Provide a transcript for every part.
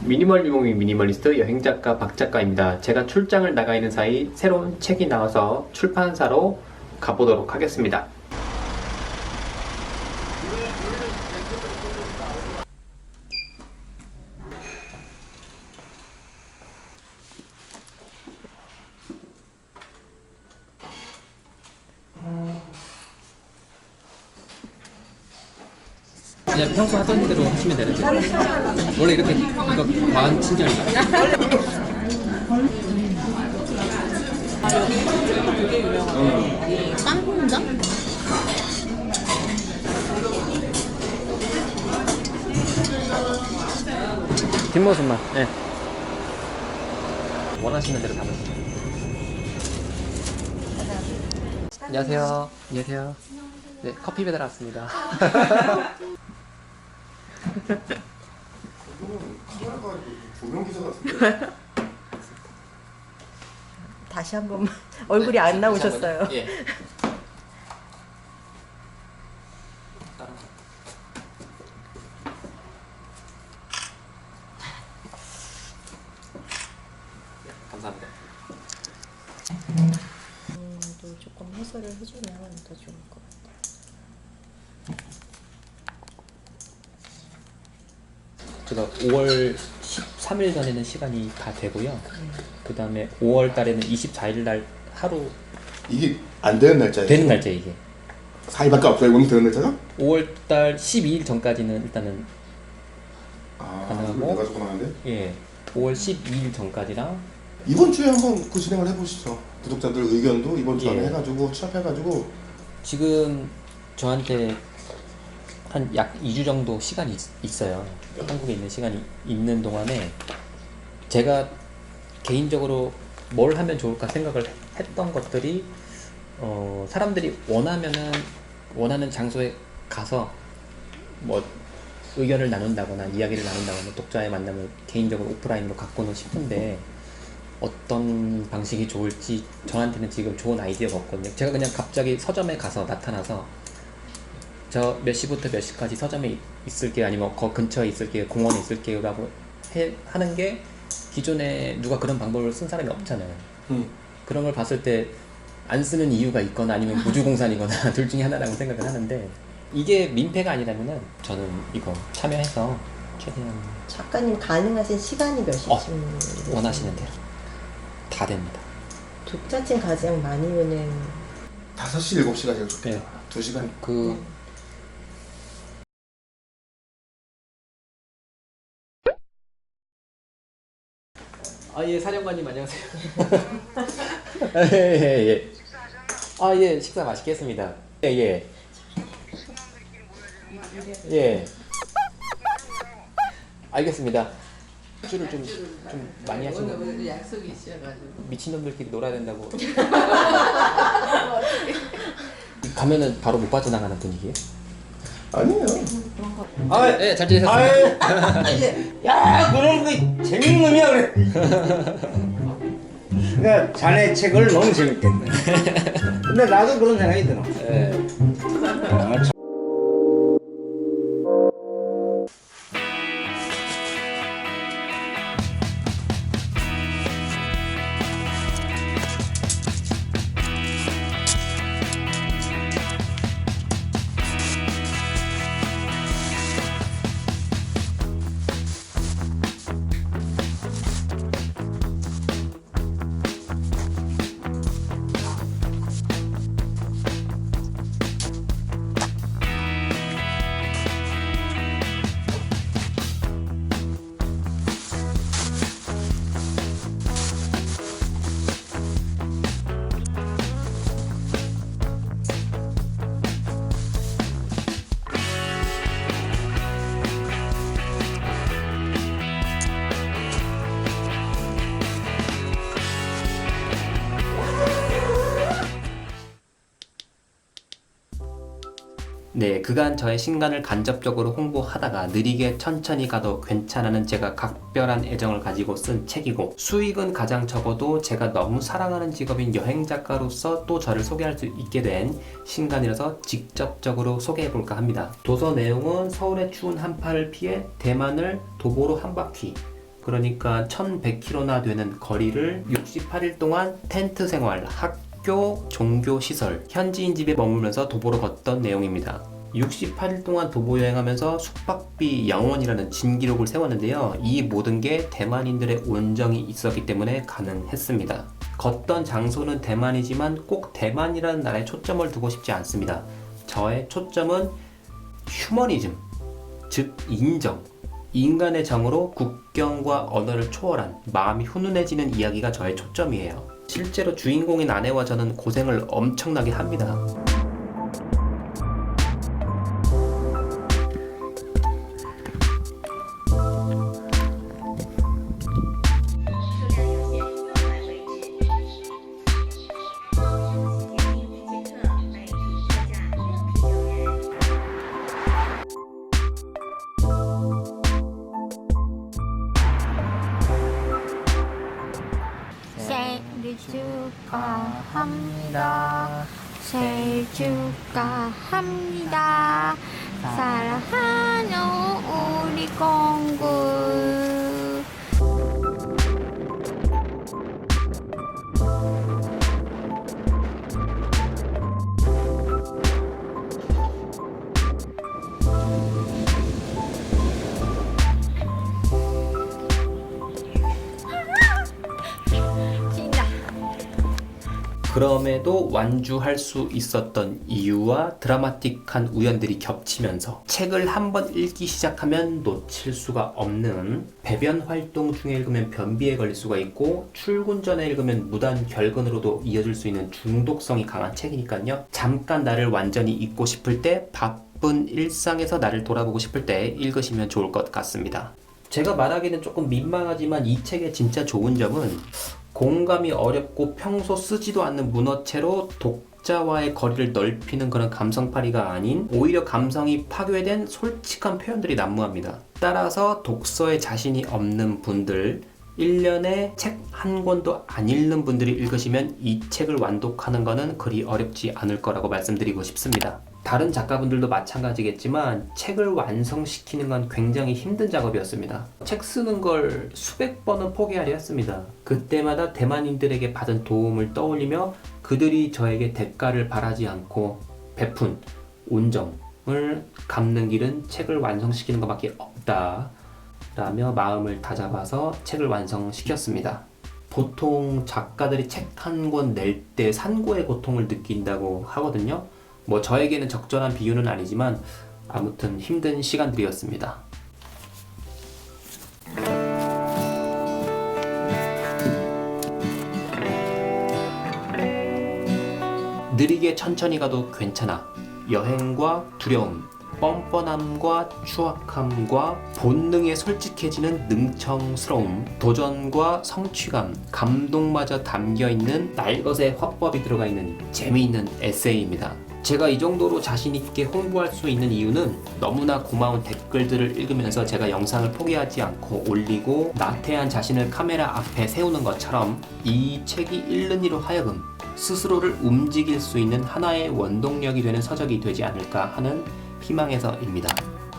미니멀 유목민 미니멀리스트 여행작가 박작가입니다. 제가 출장을 나가 있는 사이 새로운 책이 나와서 출판사로 가보도록 하겠습니다. 그냥 평소 하던 대로 하시면 되는데 원래 이렇게 이거 마음 친절이야 쌍공장? 뒷모습만. 예. 원하시는 대로 담으세요. 안녕하세요. 안녕하세요. 네 커피 배달 왔습니다 조명 기사 같은데? 다시 한 번만 얼굴이 안 나오셨어요. 예. 감사합니다. 음, 또 조금 해설을 해주면 더 좋을 것 같아요. 제가 5월 13일 전에는 시간이 다 되고요. 그 다음에 5월 달에는 24일 날 하루 이게 안 되는 날짜예요? 되는 날짜 이게. 4일밖에 없어요 오늘 되는 날짜가? 5월 달 12일 전까지는 일단은 아 가능하고? 내가 적어놨는데 예 5월 12일 전까지랑 이번 주에 한번 그 진행을 해보시죠 구독자들 의견도 이번 주 안에 예. 해가지고 취합해가지고 지금 저한테 한 약 2주 정도 시간이 있- 있어요. 한국에 있는 시간이 있는 동안에 제가 개인적으로 뭘 하면 좋을까 생각을 했던 것들이 어, 사람들이 원하면은 원하는 장소에 가서 뭐 의견을 나눈다거나 이야기를 나눈다거나 독자의 만남을 개인적으로 오프라인으로 갖고는 싶은데 어떤 방식이 좋을지 저한테는 지금 좋은 아이디어가 없거든요. 제가 그냥 갑자기 서점에 가서 나타나서 저 몇 시부터 몇 시까지 서점에 있- 있을게요 아니면 거 근처에 있을게요 공원에 있을게요 라고 해, 하는 게 기존에 누가 그런 방법을 쓴 사람이 없잖아요 음. 그런 걸 봤을 때 안 쓰는 이유가 있거나 아니면 무주공산이거나 둘 중에 하나라고 생각을 하는데 이게 민폐가 아니라면은 저는 이거 참여해서 최대한 작가님 가능하신 시간이 몇 시쯤? 어, 원하시는 대로 다 됩니다 독자층 가장 많이 오는 5시 7시가 제일 좋겠다 네. 2시간 그 아 예 사령관님 안녕하세요. 예예 예. 아 예 식사 맛있게 했습니다. 예 예. 예. 알겠습니다. 술을 좀, 좀 많이 하시는 오늘 약속이 있어가지고 미친놈들끼리 놀아야 된다고. 가면은 바로 못 빠져나가는 분위기예요? 아니에요 아, 네, 잘 지내셨습니다. 아이, 야, 그런 거 재밌는 놈이야 그래. 그러니까 자네 책을 너무 재밌겠네. 근데 나도 그런 생각이 들어. 네. 어, 참. 네, 그간 저의 신간을 간접적으로 홍보하다가 느리게 천천히 가도 괜찮다는 제가 각별한 애정을 가지고 쓴 책이고 수익은 가장 적어도 제가 너무 사랑하는 직업인 여행 작가로서 또 저를 소개할 수 있게 된 신간이라서 직접적으로 소개해 볼까 합니다. 도서 내용은 서울의 추운 한파를 피해 대만을 도보로 한 바퀴 그러니까 1100km나 되는 거리를 68일 동안 텐트 생활, 학 교, 종교 시설, 현지인 집에 머물면서 도보로 걷던 내용입니다. 68일 동안 도보 여행하면서 숙박비 0원이라는 진기록을 세웠는데요. 이 모든 게 대만인들의 온정이 있었기 때문에 가능했습니다. 걷던 장소는 대만이지만 꼭 대만이라는 나라에 초점을 두고 싶지 않습니다. 저의 초점은 휴머니즘, 즉 인정. 인간의 정으로 국경과 언어를 초월한 마음이 훈훈해지는 이야기가 저의 초점이에요. 실제로 주인공인 아내와 저는 고생을 엄청나게 합니다. 축하합니다. 생일 축하합니다. 사랑하는 우리 공구. 그럼에도 완주할 수 있었던 이유와 드라마틱한 우연들이 겹치면서 책을 한 번 읽기 시작하면 놓칠 수가 없는 배변 활동 중에 읽으면 변비에 걸릴 수가 있고 출근 전에 읽으면 무단 결근으로도 이어질 수 있는 중독성이 강한 책이니까요. 잠깐 나를 완전히 잊고 싶을 때 바쁜 일상에서 나를 돌아보고 싶을 때 읽으시면 좋을 것 같습니다. 제가 말하기는 조금 민망하지만 이 책의 진짜 좋은 점은 공감이 어렵고 평소 쓰지도 않는 문어체로 독자와의 거리를 넓히는 그런 감성파리가 아닌 오히려 감성이 파괴된 솔직한 표현들이 난무합니다. 따라서 독서에 자신이 없는 분들 1년에 책 한 권도 안 읽는 분들이 읽으시면 이 책을 완독하는 것은 그리 어렵지 않을 거라고 말씀드리고 싶습니다. 다른 작가분들도 마찬가지겠지만 책을 완성시키는 건 굉장히 힘든 작업이었습니다. 책 쓰는 걸 수백 번은 포기하려 했습니다. 그때마다 대만인들에게 받은 도움을 떠올리며 그들이 저에게 대가를 바라지 않고 베푼 온정을 갚는 길은 책을 완성시키는 것밖에 없다. 라며 마음을 다잡아서 책을 완성시켰습니다. 보통 작가들이 책 한 권 낼 때 산고의 고통을 느낀다고 하거든요. 뭐 저에게는 적절한 비유는 아니지만 아무튼 힘든 시간들이었습니다. 느리게 천천히 가도 괜찮아. 여행과 두려움, 뻔뻔함과 추악함과 본능에 솔직해지는 능청스러움, 도전과 성취감, 감동마저 담겨 있는 날것의 화법이 들어가 있는 재미있는 에세이입니다. 제가 이 정도로 자신 있게 홍보할 수 있는 이유는 너무나 고마운 댓글들을 읽으면서 제가 영상을 포기하지 않고 올리고 나태한 자신을 카메라 앞에 세우는 것처럼 이 책이 읽는 이로 하여금 스스로를 움직일 수 있는 하나의 원동력이 되는 서적이 되지 않을까 하는 희망에서입니다.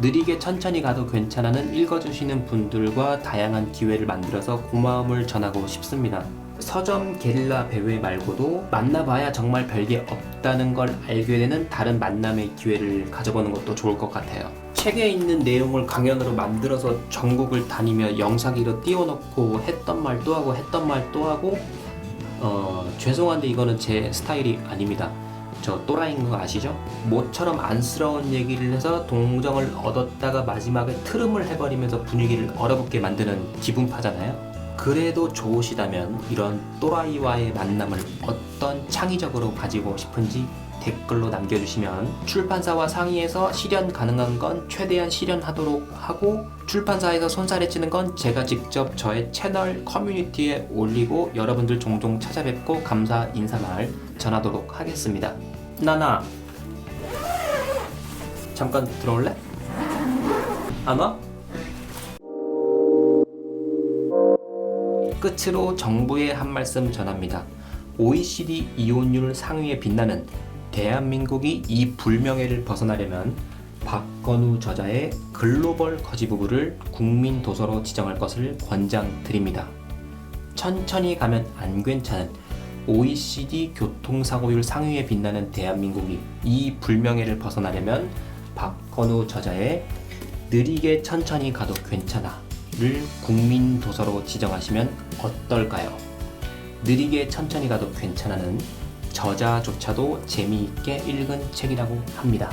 느리게 천천히 가도 괜찮아는 읽어주시는 분들과 다양한 기회를 만들어서 고마움을 전하고 싶습니다. 서점 게릴라 배회 말고도 만나봐야 정말 별게 없다는 걸 알게 되는 다른 만남의 기회를 가져보는 것도 좋을 것 같아요. 책에 있는 내용을 강연으로 만들어서 전국을 다니며 영상기로 띄워놓고 했던 말 또 하고 했던 말 또 하고 어, 죄송한데 이거는 제 스타일이 아닙니다. 저 또라이인 거 아시죠? 모처럼 안쓰러운 얘기를 해서 동정을 얻었다가 마지막에 트름을 해버리면서 분위기를 얼어붙게 만드는 기분파잖아요. 그래도 좋으시다면 이런 또라이와의 만남을 어떤 창의적으로 가지고 싶은지 댓글로 남겨주시면 출판사와 상의해서 실현 가능한 건 최대한 실현하도록 하고 출판사에서 손살해치는 건 제가 직접 저의 채널 커뮤니티에 올리고 여러분들 종종 찾아뵙고 감사 인사말 전하도록 하겠습니다. 나나 잠깐 들어올래? 안 와? 끝으로 정부에 한 말씀 전합니다. OECD 이혼율 상위에 빛나는 대한민국이 이 불명예를 벗어나려면 박건우 저자의 글로벌 거지부부를 국민 도서로 지정할 것을 권장드립니다. 천천히 가면 안 괜찮은 OECD 교통사고율 상위에 빛나는 대한민국이 이 불명예를 벗어나려면 박건우 저자의 느리게 천천히 가도 괜찮아 를 국민 도서로 지정하시면 어떨까요? 느리게 천천히 가도 괜찮아는 저자조차도 재미있게 읽은 책이라고 합니다.